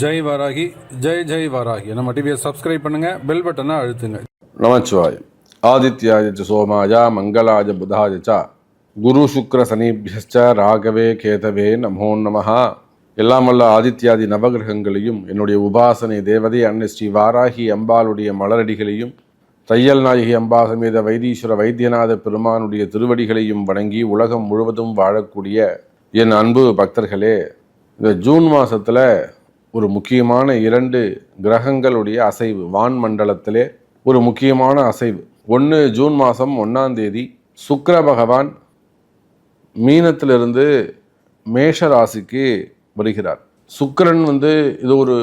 ஜெய் வாராகி ஜெய் ஜெய் வாராகி. நம்ம டிவியை சப்ஸ்கிரைப் பண்ணுங்க பெல் பட்டனை அழுத்துங்க. நமச்சிவாய். ஆதித்யாய சோமாஜா சோமாய மங்களாய புதாய ச குரு சுக்ர சனிபியச்ச ராகவே கேதவே நமோ நமஹா. எல்லாம் வல்ல ஆதித்யாதி நவகிரகங்களையும் என்னுடைய உபாசனை தேவதை அன்னை ஸ்ரீ வாராகி அம்பாளுடைய மலரடிகளையும் தையல் நாயகி அம்பா சமேத வைத்தீஸ்வர வைத்தியநாத பெருமானுடைய திருவடிகளையும் வணங்கி உலகம் முழுவதும் வாழக்கூடிய என் அன்பு பக்தர்களே இந்த ஜூன் மாதத்தில் ஒரு முக்கியமான இரண்டு கிரகங்களுடைய அசைவு. வான் மண்டலத்திலே ஒரு முக்கியமான அசைவு. ஒன்று ஜூன் மாதம் ஒன்றாம் தேதி சுக்கர பகவான் மீனத்திலிருந்து மேஷ ராசிக்கு வருகிறார். சுக்கரன் வந்து இது ஒரு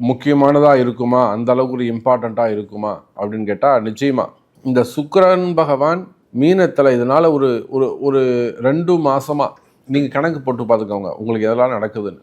முக்கியமானதாக இருக்குமா? அந்த அளவுக்கு ஒரு இம்பார்ட்டண்ட்டாக இருக்குமா? அப்படின்னு கேட்டால் நிச்சயமாக இந்த சுக்கரன் பகவான் மீனத்தில் இதனால் ஒரு ஒரு ஒரு ரெண்டு மாசமாக நீங்கள் கணக்கு போட்டு பார்த்துக்கோங்க. உங்களுக்கு எதெல்லாம் நடக்குதுன்னு.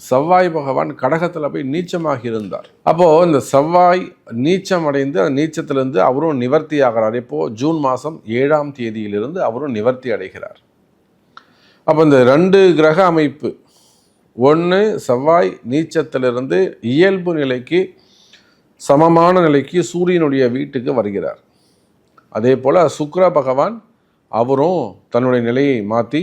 செவ்வாய் பகவான் கடகத்தில் போய் நீச்சமாகி இருந்தார். அப்போ இந்த செவ்வாய் நீச்சம் அடைந்து அந்த நீச்சத்திலிருந்து அவரும் நிவர்த்தி ஆகிறார். இப்போது ஜூன் மாதம் ஏழாம் தேதியிலிருந்து அவரும் நிவர்த்தி அடைகிறார். அப்போ இந்த ரெண்டு கிரக அமைப்பு ஒன்று செவ்வாய் நீச்சத்திலிருந்து இயல்பு நிலைக்கு சமமான நிலைக்கு சூரியனுடைய வீட்டுக்கு வருகிறார். அதே போல் சுக்ர பகவான் அவரும் தன்னுடைய நிலையை மாற்றி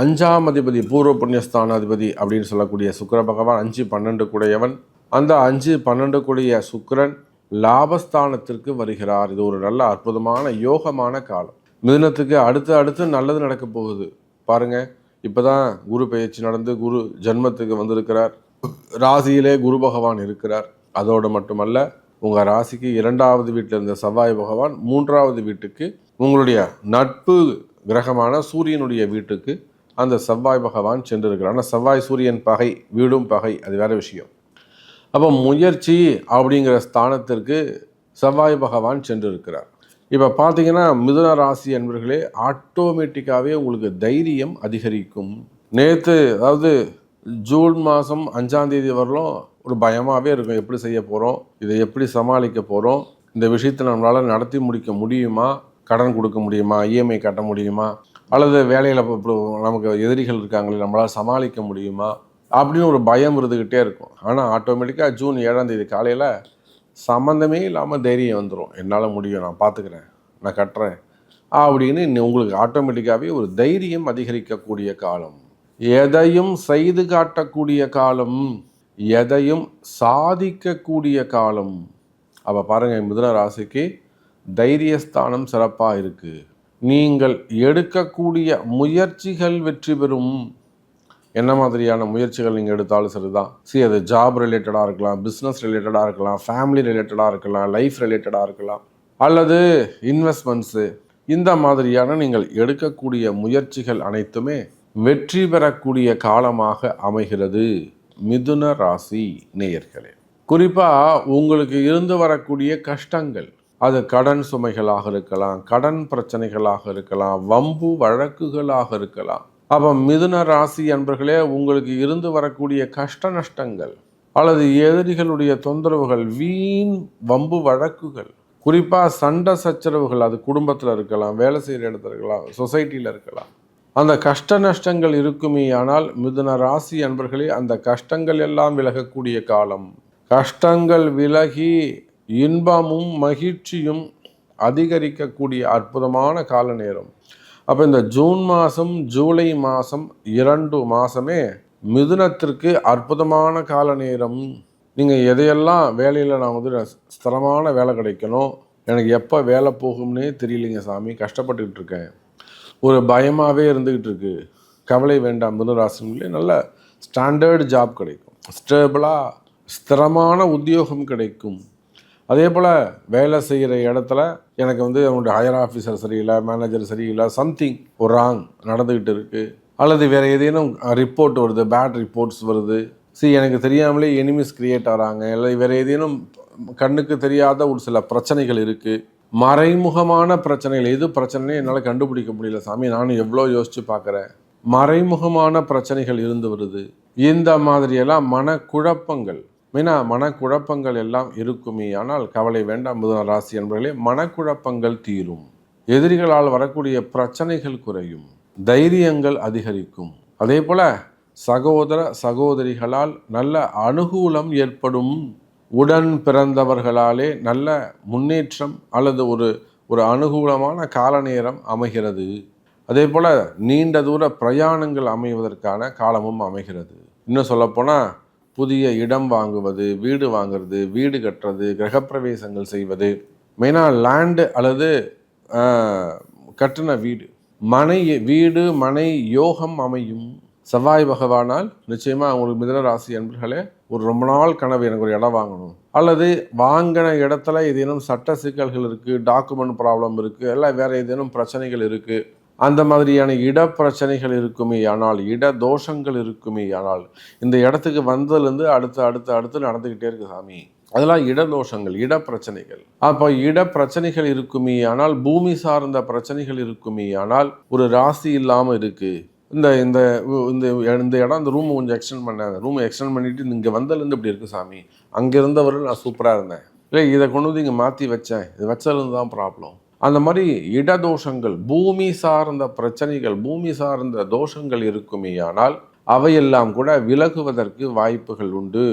அஞ்சாம் அதிபதி பூர்வ புண்ணியஸ்தான அதிபதி அப்படின்னு சொல்லக்கூடிய சுக்கர பகவான் அஞ்சு பன்னெண்டு கூடையவன். அந்த அஞ்சு பன்னெண்டு கூடிய சுக்கிரன் லாபஸ்தானத்திற்கு வருகிறார். இது ஒரு நல்ல அற்புதமான யோகமான காலம். மிதனத்துக்கு அடுத்து அடுத்து நல்லது நடக்க போகுது. பாருங்க இப்பதான் குரு பயிற்சி நடந்து குரு ஜென்மத்துக்கு வந்திருக்கிறார். ராசியிலே குரு பகவான் இருக்கிறார். அதோடு மட்டுமல்ல உங்கள் ராசிக்கு இரண்டாவது வீட்டில் இருந்த செவ்வாய் பகவான் மூன்றாவது வீட்டுக்கு உங்களுடைய நட்பு கிரகமான சூரியனுடைய வீட்டுக்கு அந்த செவ்வாய் பகவான் சென்றிருக்கிறார். ஆனால் செவ்வாய் சூரியன் பகை வீடும் பகை அது வேற விஷயம். அப்போ முயற்சி அப்படிங்கிற ஸ்தானத்திற்கு செவ்வாய் பகவான் சென்றிருக்கிறார். இப்போ பார்த்தீங்கன்னா மிதுன ராசி என்பர்களே ஆட்டோமேட்டிக்காகவே உங்களுக்கு தைரியம் அதிகரிக்கும். நேற்று அதாவது ஜூன் மாதம் அஞ்சாந்தேதி வரலும் ஒரு பயமாகவே இருக்கும். எப்படி செய்ய போகிறோம் இதை எப்படி சமாளிக்க போகிறோம் இந்த விஷயத்தை நம்மளால் நடத்தி முடிக்க முடியுமா கடன் கொடுக்க முடியுமா இஎம்ஐ கட்ட முடியுமா அல்லது வேலையில் இப்போ நமக்கு எதிரிகள் இருக்காங்களே நம்மளால் சமாளிக்க முடியுமா? அப்படின்னு ஒரு பயம் இருந்துக்கிட்டே இருக்கும். ஆனால் ஆட்டோமேட்டிக்காக ஜூன் ஏழாம் தேதி காலையில் சம்மந்தமே இல்லாமல் தைரியம் வந்துடும் என்னால் முடியும் நான் பார்த்துக்கிறேன் நான் கட்டுறேன். அப்படின்னு இன்னும் உங்களுக்கு ஆட்டோமேட்டிக்காகவே ஒரு தைரியம் அதிகரிக்கக்கூடிய காலம். எதையும் செய்து காட்டக்கூடிய காலம். எதையும் சாதிக்கக்கூடிய காலம். அப்போ பாருங்கள் மிதுன ராசிக்கு தைரியஸ்தானம் சிறப்பாக இருக்குது நீங்கள் எடுக்கக்கூடிய முயற்சிகள் வெற்றி பெறும். என்ன மாதிரியான முயற்சிகள் நீங்கள் எடுத்தாலும் சரி தான் சரி அது ஜாப் ரிலேட்டடாக இருக்கலாம் பிஸ்னஸ் ரிலேட்டடாக இருக்கலாம் ஃபேமிலி ரிலேட்டடாக இருக்கலாம் லைஃப் ரிலேட்டடாக இருக்கலாம் அல்லது இன்வெஸ்ட்மெண்ட்ஸு இந்த மாதிரியான நீங்கள் எடுக்கக்கூடிய முயற்சிகள் அனைத்துமே வெற்றி பெறக்கூடிய காலமாக அமைகிறது. மிதுன ராசி நேயர்களே. குறிப்பாக உங்களுக்கு இருந்து வரக்கூடிய கஷ்டங்கள் அது கடன் சுமைகளாக இருக்கலாம் கடன் பிரச்சனைகளாக இருக்கலாம் வம்பு வழக்குகளாக இருக்கலாம். அப்போ மிதுன ராசி அன்பர்களே உங்களுக்கு இருந்து வரக்கூடிய கஷ்ட நஷ்டங்கள் அல்லது எதிரிகளுடைய தொந்தரவுகள் வீண் வம்பு வழக்குகள் குறிப்பாக சண்டை சச்சரவுகள் அது குடும்பத்தில் இருக்கலாம் வேலை செய்கிற இடத்துல இருக்கலாம் சொசைட்டியில் இருக்கலாம். அந்த கஷ்ட நஷ்டங்கள் இருக்குமே ஆனால் மிதுன ராசி அன்பர்களே அந்த கஷ்டங்கள் எல்லாம் விலகக்கூடிய காலம். கஷ்டங்கள் விலகி இன்பமும் மகிழ்ச்சியும் அதிகரிக்கக்கூடிய அற்புதமான கால நேரம் அப்போ இந்த ஜூன் மாதம் ஜூலை மாதம் இரண்டு மாதமே மிதுனத்திற்கு அற்புதமான கால நேரம் நீங்கள் எதையெல்லாம் வேலையில் நான் வந்து ஸ்திரமான வேலை கிடைக்கணும் எனக்கு எப்போ வேலை போகும்னே தெரியலைங்க சாமி கஷ்டப்பட்டுக்கிட்டு இருக்கேன். ஒரு பயமாகவே இருந்துக்கிட்டு இருக்கு. கவலை வேண்டாம் மிதுனராசினிலே நல்ல ஸ்டாண்டர்டு ஜாப் கிடைக்கும். ஸ்டேபிளாக ஸ்திரமான உத்தியோகம் கிடைக்கும். அதே போல் வேலை செய்கிற இடத்துல எனக்கு வந்து அவனுடைய ஹையர் ஆஃபீஸர் சரியில்லை மேனேஜர் சரியில்லை சம்திங் ஒரு ராங் நடந்துக்கிட்டு இருக்குது அல்லது வேறு ஏதேனும் ரிப்போர்ட் வருது பேட் ரிப்போர்ட்ஸ் வருது. சரி எனக்கு தெரியாமலே எனிமிஸ் கிரியேட் ஆகிறாங்க இல்லை வேறு ஏதேனும் கண்ணுக்கு தெரியாத ஒரு சில பிரச்சனைகள் இருக்குது மறைமுகமான பிரச்சனைகள் எது பிரச்சனையும் என்னால் கண்டுபிடிக்க முடியல சாமி. நானும் எவ்வளோ யோசித்து பார்க்குறேன். மறைமுகமான பிரச்சனைகள் இருந்து வருது. இந்த மாதிரியெல்லாம் மனக்குழப்பங்கள். மீனா மனக்குழப்பங்கள் எல்லாம் இருக்குமே. ஆனால் கவலை வேண்டாம் முதல் ராசி என்பவர்களே மனக்குழப்பங்கள் தீரும். எதிரிகளால் வரக்கூடிய பிரச்சனைகள் குறையும். தைரியங்கள் அதிகரிக்கும். அதே போல சகோதர சகோதரிகளால் நல்ல அனுகூலம் ஏற்படும். உடன் பிறந்தவர்களாலே நல்ல முன்னேற்றம் அல்லது ஒரு ஒரு அனுகூலமான கால நேரம் அமைகிறது. அதே போல் நீண்ட தூர பிரயாணங்கள் அமைவதற்கான காலமும் அமைகிறது. இன்னும் சொல்லப்போனால் புதிய இடம் வாங்குவது வீடு வாங்குறது வீடு கட்டுறது கிரகப்பிரவேசங்கள் செய்வது. மெயினாக லேண்டு அல்லது கட்டின வீடு. மனை வீடு மனை யோகம் அமையும். செவ்வாய் பகவானால் நிச்சயமாக உங்களுக்கு மிதனராசி அன்பர்களே ஒரு ரொம்ப நாள் கனவு எனக்கு ஒரு இடம் வாங்கணும். அல்லது வாங்கின இடத்துல ஏதேனும் சட்ட சிக்கல்கள் இருக்குது டாக்குமெண்ட் ப்ராப்ளம் இருக்குது எல்லாம் வேறு ஏதேனும் பிரச்சனைகள் இருக்குது அந்த மாதிரியான இட பிரச்சனைகள் இருக்குமே ஆனால் இட தோஷங்கள் இருக்குமே ஆனால் இந்த இடத்துக்கு வந்ததுலேருந்து அடுத்து அடுத்து அடுத்து நடந்துக்கிட்டே இருக்கு சாமி. அதெல்லாம் இட தோஷங்கள் இட பிரச்சனைகள் அப்போ இட பிரச்சனைகள் இருக்குமே ஆனால் பூமி சார்ந்த பிரச்சனைகள் இருக்குமே ஆனால் ஒரு ராசி இல்லாமல் இருக்குது இந்த இந்த இந்த இந்த இடம் இந்த ரூம் கொஞ்சம் எக்ஸ்டெண்ட் பண்ணாங்க ரூம் எக்ஸ்டெண்ட் பண்ணிவிட்டு இங்கே வந்ததுலேருந்து இப்படி இருக்கு சாமி. அங்கே இருந்தவரை நான் சூப்பராக இருந்தேன். இல்லை இதை கொண்டு வந்து இங்கே மாற்றி வச்சேன். இது வச்சதுலேருந்து தான் ப்ராப்ளம் அந்த மாதிரி இடதோஷங்கள் பூமி சார்ந்த பிரச்சனைகள் பூமி சார்ந்த தோஷங்கள் இருக்குமேயானால் அவையெல்லாம் கூட விலகுவதற்கு வாய்ப்புகள் உண்டு.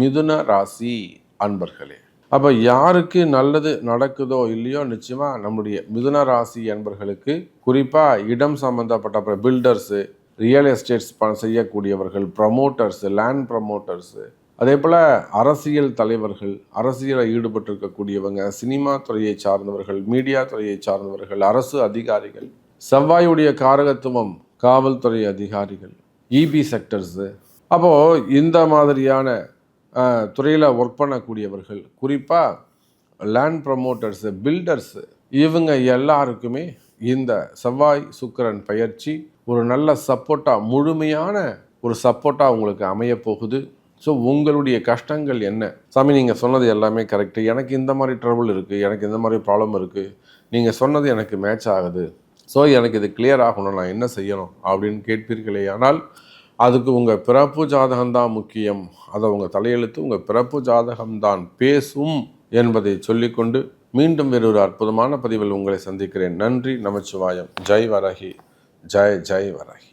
மிதுன ராசி அன்பர்களே. அப்போ யாருக்கு நல்லது நடக்குதோ இல்லையோ நிச்சயமாக நம்முடைய மிதுன ராசி அன்பர்களுக்கு குறிப்பாக இடம் சம்மந்தப்பட்ட பில்டர்ஸு ரியல் எஸ்டேட்ஸ் செய்யக்கூடியவர்கள் ப்ரமோட்டர்ஸு லேண்ட் ப்ரமோட்டர்ஸு அதே போல் அரசியல் தலைவர்கள் அரசியலில் ஈடுபட்டிருக்கக்கூடியவங்க சினிமா துறையை சார்ந்தவர்கள் மீடியா துறையை சார்ந்தவர்கள் அரசு அதிகாரிகள் செவ்வாயுடைய காரகத்துவம் காவல்துறை அதிகாரிகள் இபி செக்டர்ஸு அப்போது இந்த மாதிரியான துறையில் ஒர்க் பண்ணக்கூடியவர்கள் குறிப்பாக லேண்ட் ப்ரமோட்டர்ஸு பில்டர்ஸு இவங்க எல்லாருக்குமே இந்த செவ்வாய் சுக்கரன் பயிற்சி ஒரு நல்ல சப்போர்ட்டாக முழுமையான ஒரு சப்போர்ட்டாக உங்களுக்கு அமையப்போகுது. ஸோ உங்களுடைய கஷ்டங்கள் என்ன? சாமி நீங்கள் சொன்னது எல்லாமே கரெக்டு எனக்கு இந்த மாதிரி ட்ரபுள் இருக்குது எனக்கு இந்த மாதிரி ப்ராப்ளம் இருக்குது நீங்கள் சொன்னது எனக்கு மேட்ச் ஆகுது. ஸோ எனக்கு இது கிளியர் ஆகணும். நான் என்ன செய்யணும் அப்படின்னு கேட்பீர்களே? ஆனால் அதுக்கு உங்கள் பிறப்பு ஜாதகம்தான் முக்கியம். அதை உங்கள் தலையெழுத்து உங்கள் பிறப்பு ஜாதகம்தான் பேசும் என்பதை சொல்லிக்கொண்டு மீண்டும் வேறொரு அற்புதமான பதிவில் உங்களை சந்திக்கிறேன். நன்றி நமச்சிவாயம். ஜெய் வரகி. ஜெய் ஜெய் வரகி.